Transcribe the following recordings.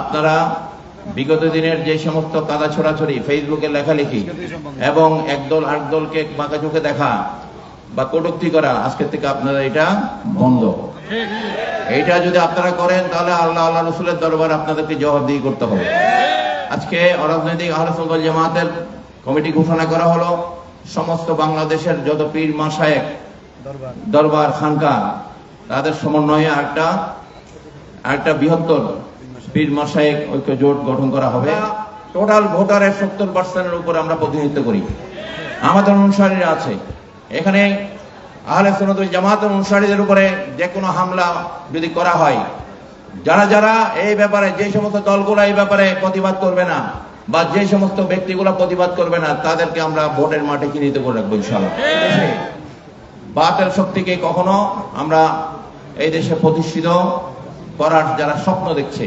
আপনারা বিগত দিনের যে সমস্ত কাদা ছড়াছড়ি ফেসবুকে লেখালেখি এবং একদল আরেক দলকে বাঁকা চোখে দেখা বা কটূক্তি করা, আজকের থেকে আপনারা এটা বন্ধ। এইটা যদি আপনারা করেন, তাহলে আল্লাহ আল্লাহ রসুলের দরবার আপনাদেরকে জবাবদিহি করতে হবে। আজকে অরাজনৈতিক আহলসল জামাতের কমিটি ঘোষণা করা হলো, সমস্ত বাংলাদেশের যত পীর মাসায়েক দরবার, খানকা, তাদের সমন্বয়ে একটা একটা বৃহত্তর পীর মাসায়েক ঐক্য জোট গঠন করা হবে। টোটাল ভোটারের সত্তর পার্সেন্টের উপর আমরা প্রতিনিধিত্ব করি। আমাদের অনুসারীরা আছে। এখানে আহলে সুন্নতুল জামাতের অনুসারীদের উপরে যে কোনো হামলা যদি করা হয়, যারা যারা এই ব্যাপারে যে সমস্ত দলগুলো এই ব্যাপারে প্রতিবাদ করবে না বা যে সমস্ত ব্যক্তিগুলো প্রতিবাদ করবে না, তাদেরকে আমরা ভোটের মাঠে চিহ্নিত করে রাখব ইনশাল্লাহ বাতের শক্তিকে কখনো আমরা এই দেশে প্রতিষ্ঠিত করার যারা স্বপ্ন দেখছে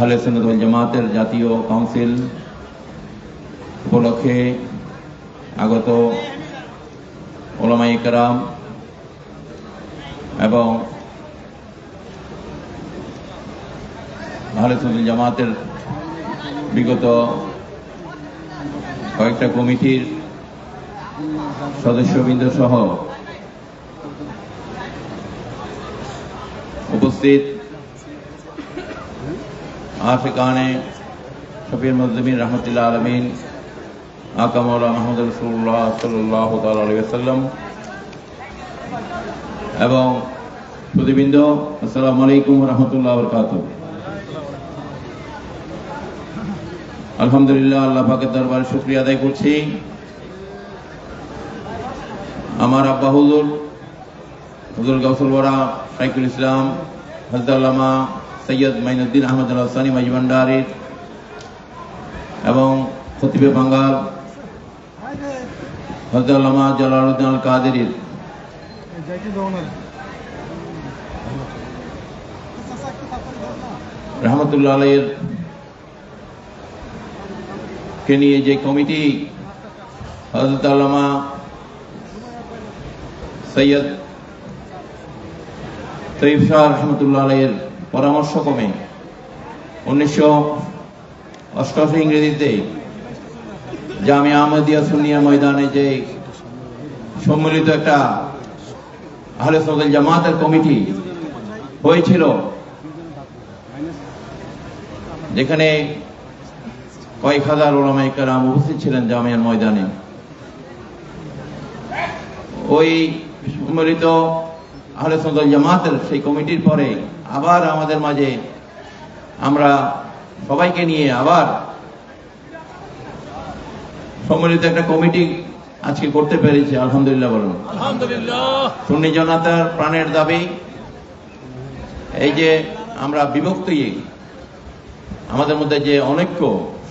আহলে সুন্নাত জামাতের জাতীয় কাউন্সিল উপলক্ষে আগত ওলামাই কারাম এবং আহলে সুন্নাত জামাতের বিগত কয়েকটা কমিটির সদস্যবৃন্দ সহ উপস্থিত আফিকানে শফির মজমিন রহমতুল্লাহ আলমিন আকামৌলা মাহমুদ রসুল্লাহ সাল্লাহ সাল্লাম এবং প্রতিবৃন্দ আসসালামু আলাইকুম রহমতুল্লাহ বরকাত আলহামদুলিল্লাহ, আল্লাহ পাকের দরবারে শুক্রিয়া আদায় করছি। আমার আব্বা হুজুর হুজুর বরা শাইকুল ইসলাম হজরুল্লামা সৈয়দ মাইনুদ্দিন আহমদ আলাসানি মাইজবান্ডারির এবং খতিবে বাঙ্গাল হজরুল্লামা জালালউদ্দিন আল কাদেরির রহমতুল্লাহ আলাইয়ের কে নিয়ে যে কমিটি হজরত আল্লামা সৈয়দ তৈব শাহ রহমতুল্লাহ আলাইয়ের পরামর্শ ক্রমে উনিশশো অষ্টআশি ইংরেজিতে জামিয়া আহমদিয়া সুনিয়া ময়দানে যে সম্মিলিত একটা আহলে সদল জামাতের কমিটি হয়েছিল, যেখানে কয়েক হাজার ওলামাই কারাম উপস্থিত ছিলেন জামিয়ার ময়দানে। ওই সম্মিলিত আহলে সদল জামাতের সেই কমিটির পরে আবার আমাদের মাঝে আমরা সবাইকে নিয়ে আবার সম্মিলিত একটা কমিটি আজকে করতে পেরেছি আলহামদুলিল্লাহ বলুন। আলহামদুলিল্লাহ। সুন্নি জনতার প্রাণের দাবি এই যে আমরা বিভক্তি আমাদের মধ্যে যে অনৈক্য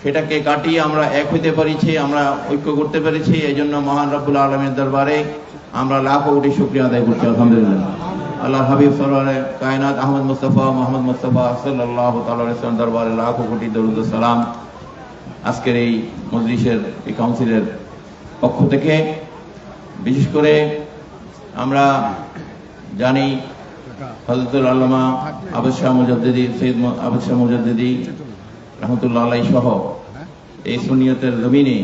সেটাকে কাটিয়ে আমরা এক হইতে পেরেছি আমরা ঐক্য করতে পেরেছি এই জন্য মহান রব্বুল আলমের দরবারে আমরা লাখ কোটি শুক্রিয়া আদায় করছি, আলহামদুলিল্লাহ। আল্লাহ হাবিব সরওয়ারে, কায়নাত আহমদ মুস্তফা, মোহাম্মদ মুস্তফা সাল্লাহ তাল্লাম দরবারে লাখ কোটি দরুদ সালাম আজকের এই মজলিসের, এই কাউন্সিলের পক্ষ থেকে। বিশেষ করে আমরা জানি হজরতুল আল্লামা আবদ শাহ মুজাদ্দিদি, সৈয়দ আবদ শাহ মুজাদ্দিদি রহমতুল্লাহ আলাই সহ এই সুনিয়তের জমিনে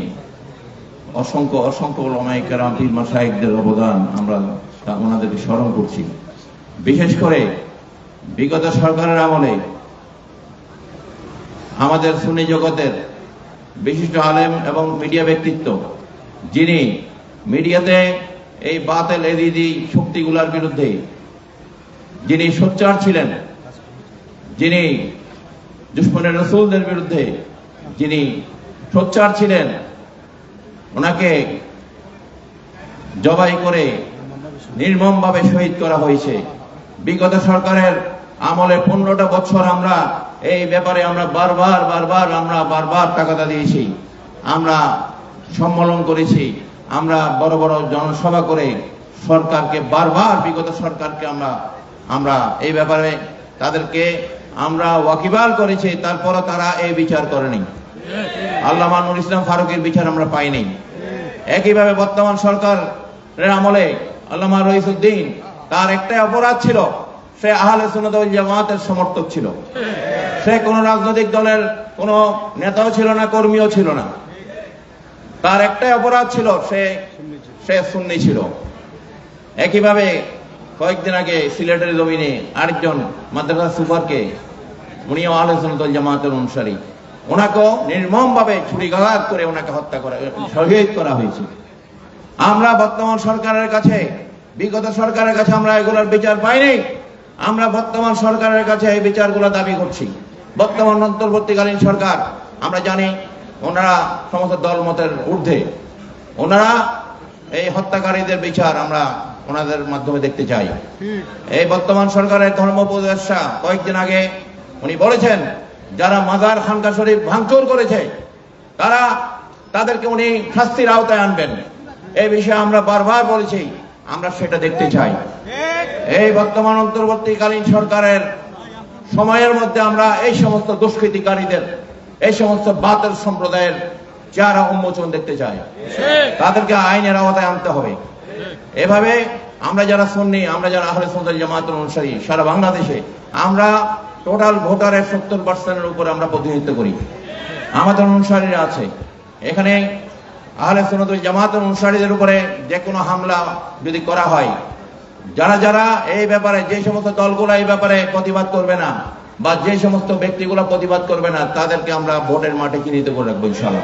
অসংখ্য অসংখ্য ওলামায়ে কেরাম পীর মাসায়েকদের অবদান আমরা তা- ওনাদেরকে স্মরণ করছি। বিশেষ করে বিগত সরকারের আমলে আমাদের সুন্নি জগতের বিশিষ্ট আলেম এবং মিডিয়া ব্যক্তিত্ব, যিনি মিডিয়াতে এই বাতেল এদিদি শক্তিগুলার বিরুদ্ধে যিনি সোচ্চার ছিলেন, যিনি দুশ্মনের রসুলদের বিরুদ্ধে যিনি সোচ্চার ছিলেন ওনাকে জবাই করে নির্মমভাবে শহীদ করা হয়েছে। বিগত সরকারের আমলে পনেরোটা বছর আমরা এই ব্যাপারে আমরা বারবার বারবার আমরা বারবার টাকাটা দিয়েছি। আমরা সম্মেলন করেছি। আমরা বড় বড় জনসভা করে সরকারকে, বারবার বিগত সরকারকে আমরা আমরা এই ব্যাপারে তাদেরকে আমরা ওয়াকিবাল করেছি, তারপরও তারা এই বিচার করেনি। আল্লাহ মানুল ইসলাম ফারুকের বিচার আমরা পাইনি একইভাবে বর্তমান সরকারের আমলে আল্লামা রইসুদ্দিন, তার একটাই অপরাধ ছিল, সে আহলে সুন্নাত জামাতের সমর্থক ছিল। সে কোনো রাজনৈতিক দলের কোনো নেতাও ছিল না, কর্মীও ছিল না। তার একটাই অপরাধ ছিল, সে সে সুন্নি ছিল। একইভাবে কয়েকদিন আগে সিলেটের জমিনে আরেকজন মাদ্রাসা সুপারকে, উনিও আহলে সুন্নাত জামাতের অনুসারী। ওনাকেও নির্মমভাবে ছুরিঘাত করে ওনাকে হত্যা করা শহীদ করা হয়েছে। আমরা বর্তমান সরকারের কাছে বিগত সরকারের কাছে আমরা এগুলোর বিচার পাইনি আমরা বর্তমান সরকারের কাছে এই বিচারগুলো দাবি করছি। বর্তমান অন্তর্বর্তীকালীন সরকার আমরা জানি ওনারা সমস্ত দলমতের ঊর্ধ্বে। ওনারা এই হত্যাকারীদের বিচার আমরা ওনাদের মাধ্যমে দেখতে চাই। এই বর্তমান সরকারের ধর্ম উপদেষ্টা কয়েকদিন আগে উনি বলেছেন যারা মাজার খানকা শরীফ ভাঙচুর করেছে, তারা তাদেরকে উনি শাস্তির আওতায় আনবেন। এই বিষয়ে আমরা বারবার বলেছি, আমরা সেটা দেখতে চাই। এই বর্তমান অন্তর্বর্তীকালীন সরকারের সময়ের মধ্যে আমরা এই সমস্ত দুষ্কৃতিকারীদের, এই সমস্ত বাতের সম্প্রদায়ের যারা উন্মোচন দেখতে চাই। তাদেরকে আইনের আওতায় আনতে হবে। এভাবে আমরা যারা শুননি আমরা যারা আহলে সুন্দর জামাতের অনুসারী, সারা বাংলাদেশে আমরা টোটাল ভোটারের সত্তর পার্সেন্টের উপরে আমরা প্রতিনিধিত্ব করি। আমাদের অনুসারীরা আছে। এখানে আহলে ওয়াল জামাতের অনুসারীদের উপরে যে কোনো হামলা যদি করা হয়, যারা যারা এই ব্যাপারে যে সমস্ত দলগুলো এই ব্যাপারে প্রতিবাদ করবে না বা যে সমস্ত ব্যক্তিগুলো প্রতিবাদ করবে না, তাদেরকে আমরা ভোটের মাঠে চিহ্নিত করে রাখব ইনশাল্লাহ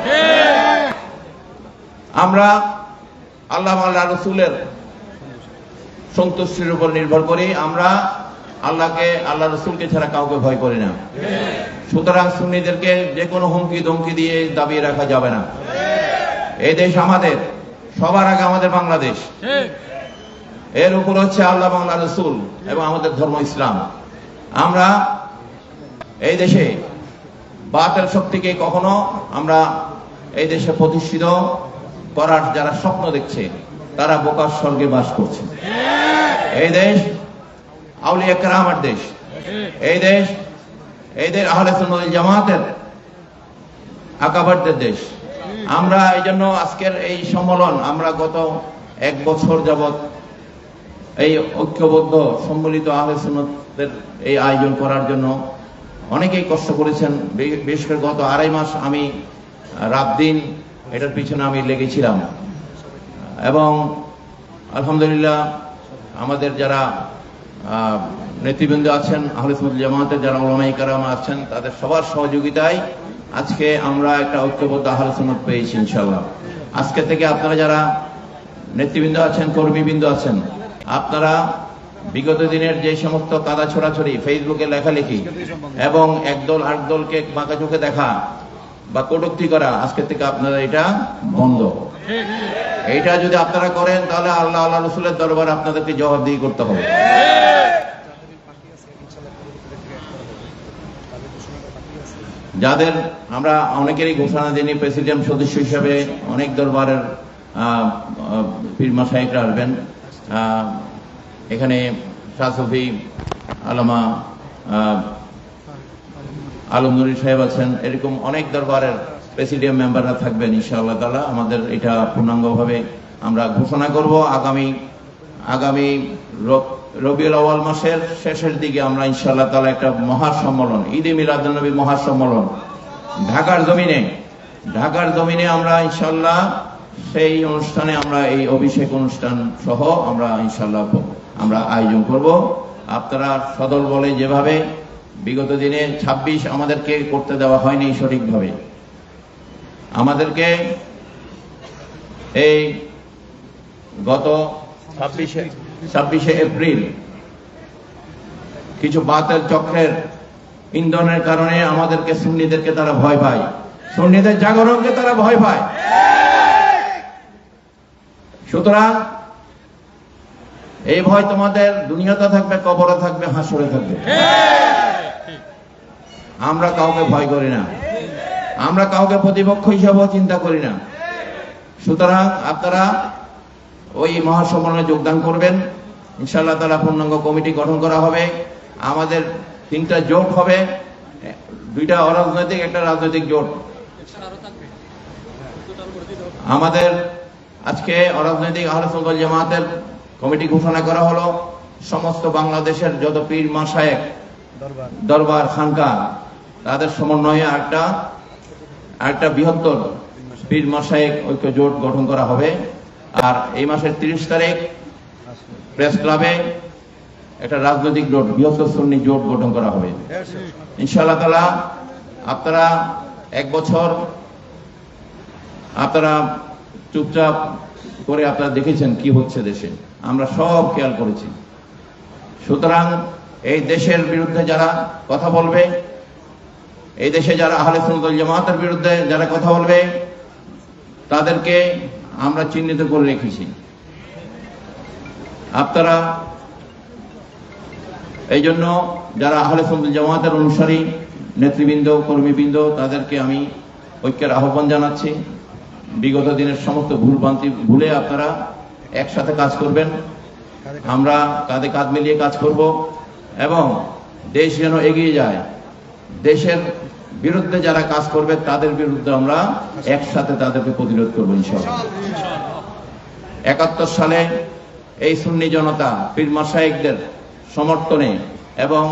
আমরা আল্লাহ আল্লাহ রসুলের সন্তুষ্টির উপর নির্ভর করি। আমরা আল্লাহকে, আল্লাহ রসুলকে ছাড়া কাউকে ভয় করি না। সুতরাং সুন্নিদেরকে যে কোনো হুমকি, ধমকি দিয়ে দাবিয়ে রাখা যাবে না। এই দেশ আমাদের, সবার আগে আমাদের বাংলাদেশ। এর উপর হচ্ছে আল্লাহ বাংলা রসুল এবং আমাদের ধর্ম ইসলাম। আমরা এই দেশে বাতের শক্তিকে কখনো আমরা এই দেশে প্রতিষ্ঠিত করার যারা স্বপ্ন দেখছে, তারা বোকার স্বর্গে বাস করছে। এই দেশ আউলিয়া কেরামার দেশ। এই দেশ এই দেশ আহলে সুন্নাত জামাতের আকাবারদের দেশ। আমরা এই জন্য আজকের এই সম্মেলন, আমরা গত এক বছর যাবত এই ঐক্যবদ্ধ, সম্মিলিত আহলে এই আয়োজন করার জন্য অনেকেই কষ্ট করেছেন। বে- বিশেষ করে গত আড়াই মাস আমি রাত দিন এটার পিছনে আমি লেগেছিলাম। এবং আলহামদুলিল্লাহ আমাদের যারা নেতৃবৃন্দ আছেন আহলে সুন্নাত জামাতের যারা ওলামাই কারাম আছেন, তাদের সবার সহযোগিতায় আজকে আমরা একটা ঐক্যবদ্ধ আহলে সুন্নাত পেয়েছি ইনশাল্লাহ আজকে থেকে আপনারা যারা নেতৃবৃন্দ আছেন, কর্মীবৃন্দ আছেন, আপনারা বিগত দিনের যে সমস্ত কাদা ছোড়াছড়ি, ফেসবুকে লেখালেখি এবং একদল আট দলকে বাঁকা চোখে দেখা বা কটূক্তি করা, আজকে থেকে আপনারা এটা বন্ধ। এইটা যদি আপনারা করেন, তাহলে আল্লাহ আল্লাহ রসুলের দরবার আপনাদেরকে জবাবদিহি করতে হবে। যাদের আমরা অনেকেরই ঘোষণা দিইনি প্রেসিডেন্ট সদস্য হিসাবে অনেক দরবারের আহ, সাহেবরা আসবেন। এখানে শাহসফি আলমা আহ, আলমনুরি সাহেব আছেন। এরকম অনেক দরবারের প্রেসিডিয়াম মেম্বাররা থাকবেন ইনশাআল্লাহ তাআলা। আমাদের এটা পূর্ণাঙ্গভাবে আমরা ঘোষণা করব। আগামী আগামী রবিউল আওয়াল মাসের শেষের দিকে আমরা ইনশাআল্লাহ তাআলা একটা মহাসম্মেলন, ঈদে মিলাদুন্নবী মহাসম্মেলন। ঢাকার জমিনে ঢাকার জমিনে আমরা ইনশাআল্লাহ সেই অনুষ্ঠানে আমরা এই অভিষেক অনুষ্ঠান সহ আমরা ইনশাআল্লাহ আমরা আয়োজন করব। আপনারা সদল বলে যেভাবে বিগত দিনে ২৬ আমাদেরকে করতে দেওয়া হয়নি সঠিকভাবে। আমাদেরকে এই গত ছাব্বিশে ছাব্বিশে এপ্রিল। কিছু বাতের চক্রের ইন্ধনের কারণে আমাদেরকে সুন্নিদেরকে তারা ভয় পায়। সুন্নিদের জাগরণকে তারা ভয় পায়। সুতরাং এই ভয় তোমাদের দুনিয়াতে থাকবে, কবরে থাকবে, হাসরে থাকবে। আমরা কাউকে ভয় করি না। আমরা কাউকে প্রতিপক্ষ হিসাবেও চিন্তা করি না। সুতরাং আপনারা ওই মহাসম্মেলনে যোগদান করবেন। ইনশাআল্লাহ তালা পূর্ণাঙ্গ কমিটি গঠন করা হবে। আমাদের তিনটা জোট হবে। দুইটা অরাজনৈতিক, একটা রাজনৈতিক জোট। আমাদের আজকে অরাজনৈতিক আহলসুল জামাতের কমিটি ঘোষণা করা হলো। সমস্ত বাংলাদেশের যত পীর মাসায়েক দরবার খানকা তাদের সমন্বয়ে একটা একটা বৃহত্তর পীর মাসায়েক ঐক্য জোট গঠন করা হবে। আর এই মাসের তিরিশ তারিখ প্রেস ক্লাবে একটা রাজনৈতিক জোট শ্রেণি জোট গঠন করা হবে। ইনশাআল্লাহ তালা আপনারা এক বছর আপনারা চুপচাপ করে আপনারা দেখেছেন কি হচ্ছে দেশে। আমরা সব খেয়াল করেছি। সুতরাং এই দেশের বিরুদ্ধে যারা কথা বলবে, এই দেশে যারা আহলে সুন্দর জামাতের বিরুদ্ধে যারা কথা বলবে, তাদেরকে আমরা চিহ্নিত করে রেখেছি। আপনারা এই জন্য যারা আহলে সুন্দর জামাতের অনুসারী, নেতৃবৃন্দ, কর্মীবৃন্দ, তাদেরকে আমি ঐক্যের আহ্বান জানাচ্ছি। বিগত দিনের সমস্ত ভুলভ্রান্তি ভুলে আপনারা একসাথে কাজ করবেন। আমরা কাঁধে কাঁধ মিলিয়ে কাজ করব এবং দেশ যেন এগিয়ে যায়। দেশের বিরুদ্ধে যারা কাজ করবে, তাদের বিরুদ্ধে আমরা একসাথে তাদেরকে প্রতিরোধ করব একাত্তর সালে এই সুন্নি জনতা, পীর মাসায়েকদের সমর্থনে এবং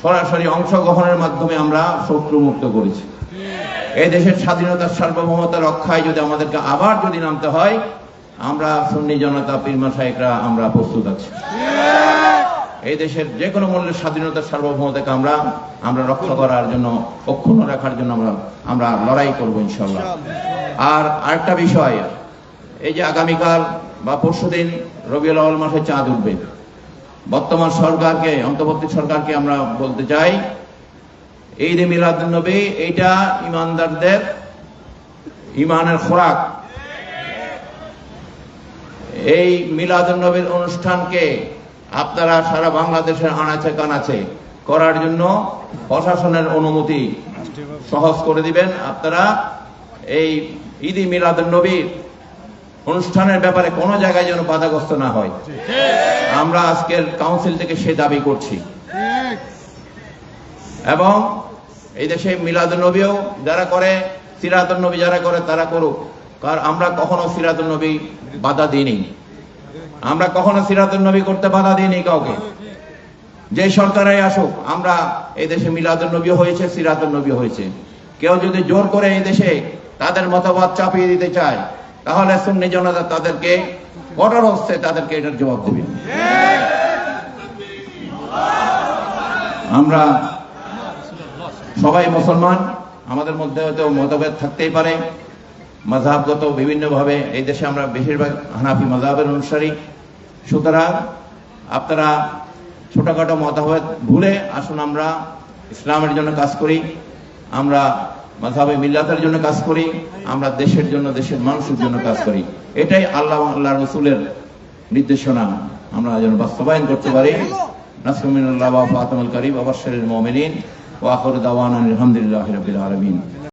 সরাসরি অংশগ্রহণের মাধ্যমে আমরা শত্রু মুক্ত করেছি। এই দেশের স্বাধীনতার সার্বভৌমতা রক্ষায় যদি আমাদেরকে আবার যদি নামতে হয়, আমরা সুন্নি জনতা, পীর মাসায়েকরা আমরা প্রস্তুত আছি। এই দেশের যে কোনো মূল্যের স্বাধীনতার সার্বভৌমতাকে আমরা আমরা রক্ষা করার জন্য, অক্ষুণ্ণ রাখার জন্য আমরা আমরা লড়াই করব ইনশাল্লাহ আর আরেকটা বিষয়, এই যে আগামীকাল বা পরশুদিন রবিউল আউয়াল মাসে চাঁদ উঠবে। বর্তমান সরকারকে, অন্তর্বর্তী সরকারকে আমরা বলতে চাই এই যে মিলাদুন্নবী এইটা ইমানদারদের ইমানের খোরাক। এই মিলাদুন্নবীর অনুষ্ঠানকে আপনারা সারা বাংলাদেশের আনাচে কানাচে করার জন্য প্রশাসনের অনুমতি সহজ করে দিবেন। আপনারা এই ঈদি মিলাদুন্নবীর অনুষ্ঠানের ব্যাপারে কোনো জায়গায় যেন বাধাগ্রস্ত না হয়। আমরা আজকের কাউন্সিল থেকে সে দাবি করছি। এবং এই দেশে মিলাদুল নবীও যারা করে সিরাতুল নবী যারা করে তারা করুক। কারণ আমরা কখনো সিরাতুল নবী বাধা দিইনি। আমরা কখনো সিরাতুল নবী করতে বাধা দিইনি কাউকে। যে সরকারে আসুক, আমরা এই দেশে মিলাদুল নবী হয়েছে সিরাতুল নবী হয়েছে। কেউ যদি জোর করে এই দেশে তাদের মতবাদ চাপিয়ে দিতে চায়, তাহলে সুন্নি জনতা তাদেরকে কঠোর হচ্ছে, তাদেরকে এটার জবাব দেবে। আমরা সবাই মুসলমান, আমাদের মধ্যে হয়তো মতভেদ থাকতেই পারে। মাঝহাবগত বিভিন্নভাবে এই দেশে আমরা বেশিরভাগ হানাফি মাঝহাবের অনুসারী। সুতরাং আপনারা ছোটখাটো মতভেদ ভুলে আসুন, আমরা ইসলামের জন্য কাজ করি, আমরা মাঝহাবে মিল্লাতের জন্য কাজ করি, আমরা দেশের জন্য, দেশের মানুষের জন্য কাজ করি। এটাই আল্লাহ আল্লাহ রসুলের নির্দেশনা। আমরা যেন বাস্তবায়ন করতে পারি। নাসরুমিনুল্লাহ ফাতমুল করিম আবাসের মোমিনিন। ওয়াখর দাওয়ান আলহামদুলিল্লাহ রবিল আলমিন।